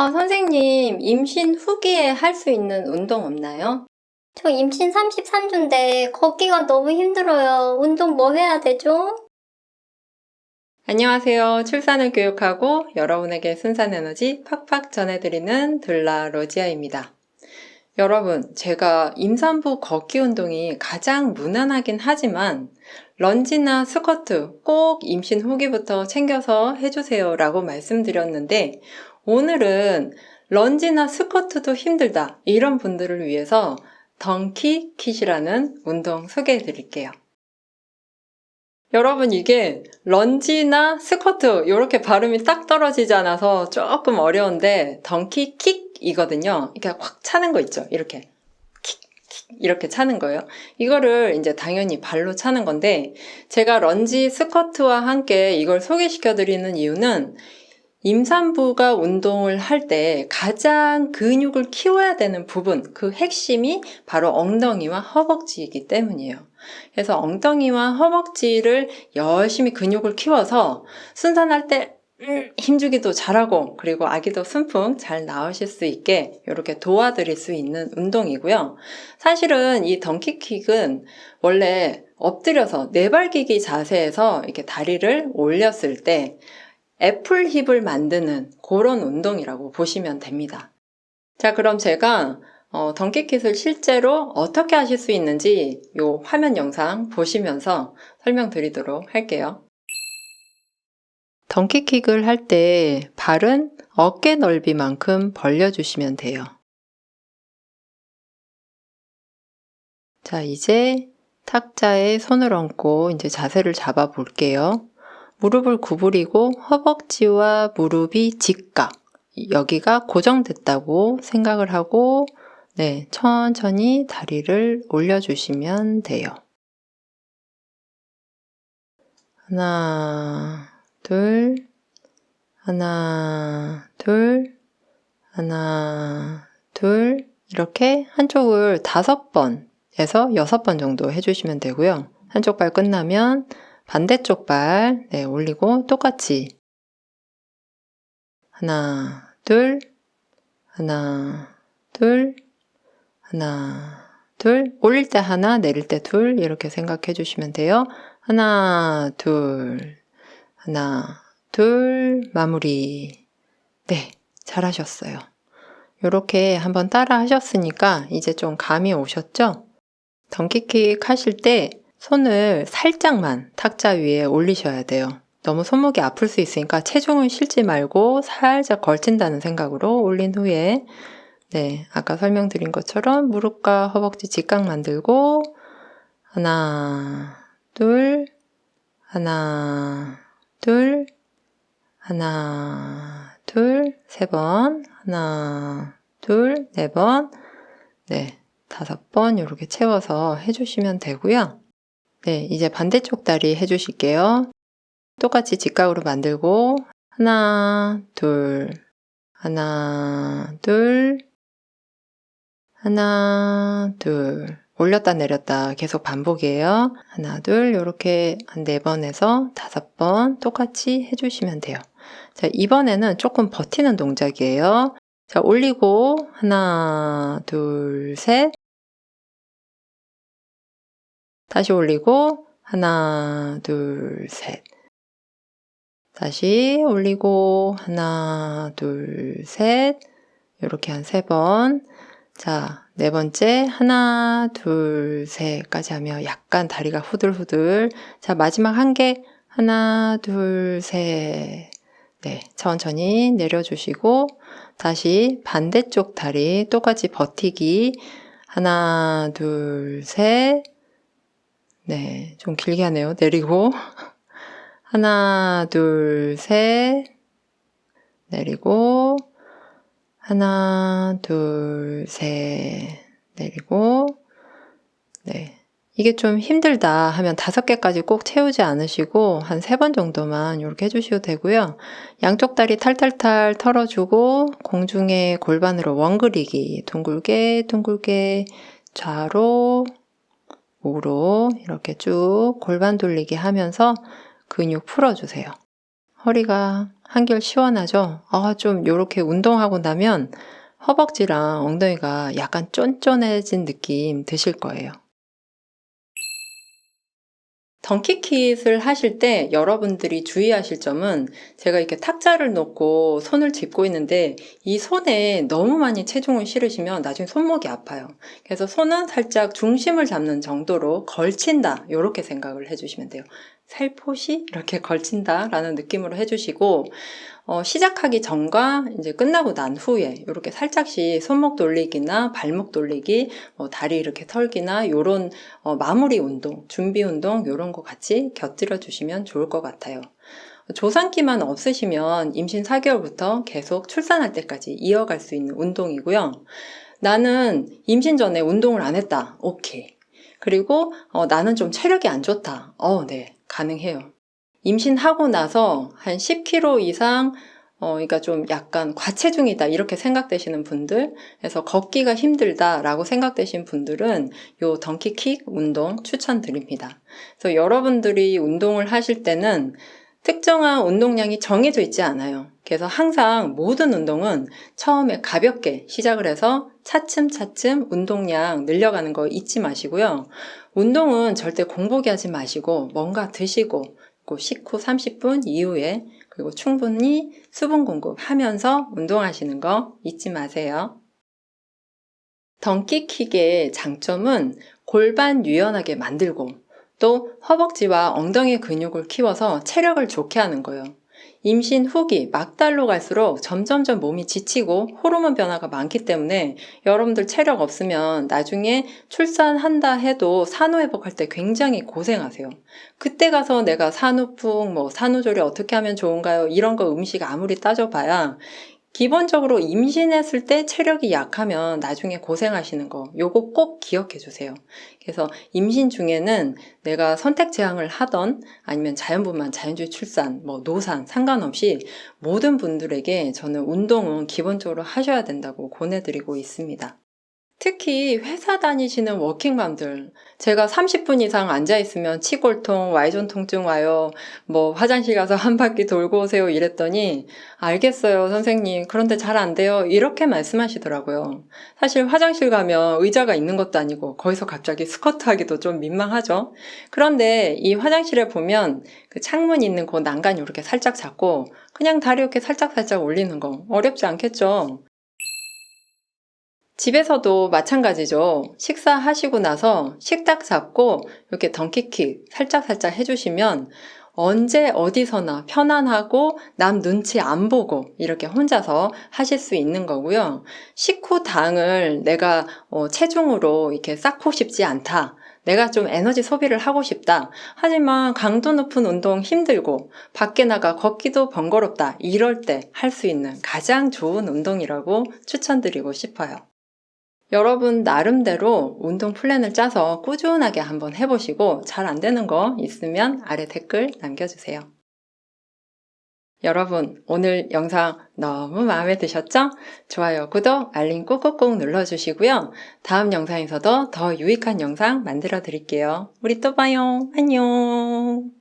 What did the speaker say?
아, 선생님, 임신 후기에 할 수 있는 운동 없나요? 저 임신 33주인데 걷기가 너무 힘들어요. 운동 뭐 해야 되죠? 안녕하세요. 출산을 교육하고 여러분에게 순산 에너지 팍팍 전해드리는 둘라 로지아입니다. 여러분, 제가 임산부 걷기 운동이 가장 무난하긴 하지만 런지나 스쿼트 꼭 임신 후기부터 챙겨서 해주세요 라고 말씀드렸는데 오늘은 런지나 스쿼트도 힘들다 이런 분들을 위해서 덩키 킷이라는 운동 소개해 드릴게요. 여러분 이게 런지나 스쿼트 이렇게 발음이 딱 떨어지지 않아서 조금 어려운데 덩키 킥이거든요. 이렇게 확 차는 거 있죠. 이렇게 킥, 킥 이렇게 차는 거예요. 이거를 이제 당연히 발로 차는 건데 제가 런지 스쿼트와 함께 이걸 소개시켜 드리는 이유는 임산부가 운동을 할 때 가장 근육을 키워야 되는 부분, 그 핵심이 바로 엉덩이와 허벅지이기 때문이에요. 그래서 엉덩이와 허벅지를 열심히 근육을 키워서 순산할 때 음, 힘주기도 잘하고 그리고 아기도 순풍 잘 나오실 수 있게 이렇게 도와드릴 수 있는 운동이고요. 사실은 이 덩키킥은 원래 엎드려서 네발기기 자세에서 이렇게 다리를 올렸을 때 애플 힙을 만드는 그런 운동이라고 보시면 됩니다. 자, 그럼 제가 어, 덩키킷을 실제로 어떻게 하실 수 있는지 이 화면 영상 보시면서 설명드리도록 할게요. 덩키킥을 할 때 발은 어깨 넓이만큼 벌려주시면 돼요. 자, 이제 탁자에 손을 얹고 이제 자세를 잡아 볼게요. 무릎을 구부리고 허벅지와 무릎이 직각. 여기가 고정됐다고 생각을 하고 네, 천천히 다리를 올려주시면 돼요. 하나, 둘, 하나, 둘, 하나, 둘, 이렇게 한쪽을 다섯 번에서 여섯 번 정도 해주시면 되고요. 한쪽 발 끝나면 반대쪽 발 네, 올리고 똑같이 하나, 둘, 하나, 둘, 하나, 둘. 올릴 때 하나, 내릴 때 둘. 이렇게 생각해 주시면 돼요. 하나, 둘, 하나, 둘. 마무리. 네, 잘하셨어요. 이렇게 한번 따라 하셨으니까 이제 좀 감이 오셨죠? 덩키킥 하실 때 손을 살짝만 탁자 위에 올리셔야 돼요. 너무 손목이 아플 수 있으니까 체중을 실지 말고 살짝 걸친다는 생각으로 올린 후에 네, 아까 설명드린 것처럼 무릎과 허벅지 직각 만들고 하나, 둘, 하나, 둘, 하나, 둘, 세 번, 하나, 둘, 네 번, 네, 다섯 번 이렇게 채워서 해주시면 되고요. 네, 이제 반대쪽 다리 해주실게요. 똑같이 직각으로 만들고 하나, 둘, 하나, 둘, 하나, 둘. 올렸다 내렸다 계속 반복이에요. 하나, 둘, 이렇게 한 네 번에서 다섯 번 똑같이 해주시면 돼요. 자, 이번에는 조금 버티는 동작이에요. 자, 올리고 하나, 둘, 셋. 다시 올리고 하나, 둘, 셋. 다시 올리고 하나, 둘, 셋. 이렇게 한 세 번. 자, 네 번째 하나, 둘, 셋까지 하면 약간 다리가 후들후들. 자, 마지막 한 개. 하나, 둘, 셋. 네, 천천히 내려주시고 다시 반대쪽 다리 똑같이 버티기. 하나, 둘, 셋. 네, 좀 길게 하네요. 내리고 하나, 둘, 셋. 내리고 하나, 둘, 셋. 내리고 네. 이게 좀 힘들다 하면 다섯 개까지 꼭 채우지 않으시고 한 세 번 정도만 이렇게 해주셔도 되고요. 양쪽 다리 탈탈탈 털어주고 공중에 골반으로 원 그리기 둥글게 둥글게 좌로 우로 이렇게 쭉 골반 돌리기 하면서 근육 풀어주세요. 허리가 한결 시원하죠? 아, 좀 요렇게 운동하고 나면 허벅지랑 엉덩이가 약간 쫀쫀해진 느낌 드실 거예요. 덩키킷을 하실 때 여러분들이 주의하실 점은 제가 이렇게 탁자를 놓고 손을 짚고 있는데 이 손에 너무 많이 체중을 실으시면 나중에 손목이 아파요. 그래서 손은 살짝 중심을 잡는 정도로 걸친다. 이렇게 생각을 해주시면 돼요. 살포시 이렇게 걸친다라는 느낌으로 해주시고 어, 시작하기 전과 이제 끝나고 난 후에 이렇게 살짝씩 손목 돌리기나 발목 돌리기, 뭐 다리 이렇게 털기나 요런 어, 마무리 운동, 준비 운동 요런 거 같이 곁들여 주시면 좋을 것 같아요. 조산기만 없으시면 임신 4개월부터 계속 출산할 때까지 이어갈 수 있는 운동이고요. 나는 임신 전에 운동을 안 했다. 오케이. 그리고 어, 나는 좀 체력이 안 좋다. 어, 네. 가능해요. 임신하고 나서 한 10kg 이상 어, 그러니까 좀 약간 과체중이다 이렇게 생각되시는 분들, 그래서 걷기가 힘들다라고 생각되신 분들은 요 덩키킥 운동 추천드립니다. 그래서 여러분들이 운동을 하실 때는 특정한 운동량이 정해져 있지 않아요. 그래서 항상 모든 운동은 처음에 가볍게 시작을 해서 차츰차츰 운동량 늘려가는 거 잊지 마시고요. 운동은 절대 공복이 하지 마시고 뭔가 드시고 그 식후 30분 이후에 그리고 충분히 수분 공급하면서 운동하시는 거 잊지 마세요. 덩키킥의 장점은 골반 유연하게 만들고 또 허벅지와 엉덩이 근육을 키워서 체력을 좋게 하는 거예요. 임신 후기, 막달로 갈수록 점점점 몸이 지치고 호르몬 변화가 많기 때문에 여러분들 체력 없으면 나중에 출산한다 해도 산후회복할 때 굉장히 고생하세요. 그때 가서 내가 산후풍, 뭐 산후조리 어떻게 하면 좋은가요? 이런 거 음식 아무리 따져봐야 기본적으로 임신했을 때 체력이 약하면 나중에 고생하시는 거, 요거 꼭 기억해 주세요. 그래서 임신 중에는 내가 선택 제왕을 하던 아니면 자연분만, 자연주의 출산, 뭐 노산 상관없이 모든 분들에게 저는 운동은 기본적으로 하셔야 된다고 권해드리고 있습니다. 특히 회사 다니시는 워킹맘들, 제가 30분 이상 앉아있으면 치골통, Y존 통증 와요. 뭐 화장실 가서 한 바퀴 돌고 오세요 이랬더니 알겠어요 선생님 그런데 잘 안 돼요 이렇게 말씀하시더라고요. 사실 화장실 가면 의자가 있는 것도 아니고 거기서 갑자기 스쿼트 하기도 좀 민망하죠. 그런데 이 화장실에 보면 그 창문 있는 그 난간 이렇게 살짝 잡고 그냥 다리 이렇게 살짝살짝 올리는 거 어렵지 않겠죠. 집에서도 마찬가지죠. 식사하시고 나서 식탁 잡고 이렇게 덩키킥 살짝살짝 해주시면 언제 어디서나 편안하고 남 눈치 안 보고 이렇게 혼자서 하실 수 있는 거고요. 식후 당을 내가 어, 체중으로 이렇게 쌓고 싶지 않다. 내가 좀 에너지 소비를 하고 싶다. 하지만 강도 높은 운동 힘들고 밖에 나가 걷기도 번거롭다. 이럴 때 할 수 있는 가장 좋은 운동이라고 추천드리고 싶어요. 여러분 나름대로 운동 플랜을 짜서 꾸준하게 한번 해보시고 잘 안 되는 거 있으면 아래 댓글 남겨주세요. 여러분 오늘 영상 너무 마음에 드셨죠? 좋아요, 구독, 알림 꾹꾹꾹 눌러주시고요. 다음 영상에서도 더 유익한 영상 만들어 드릴게요. 우리 또 봐요. 안녕.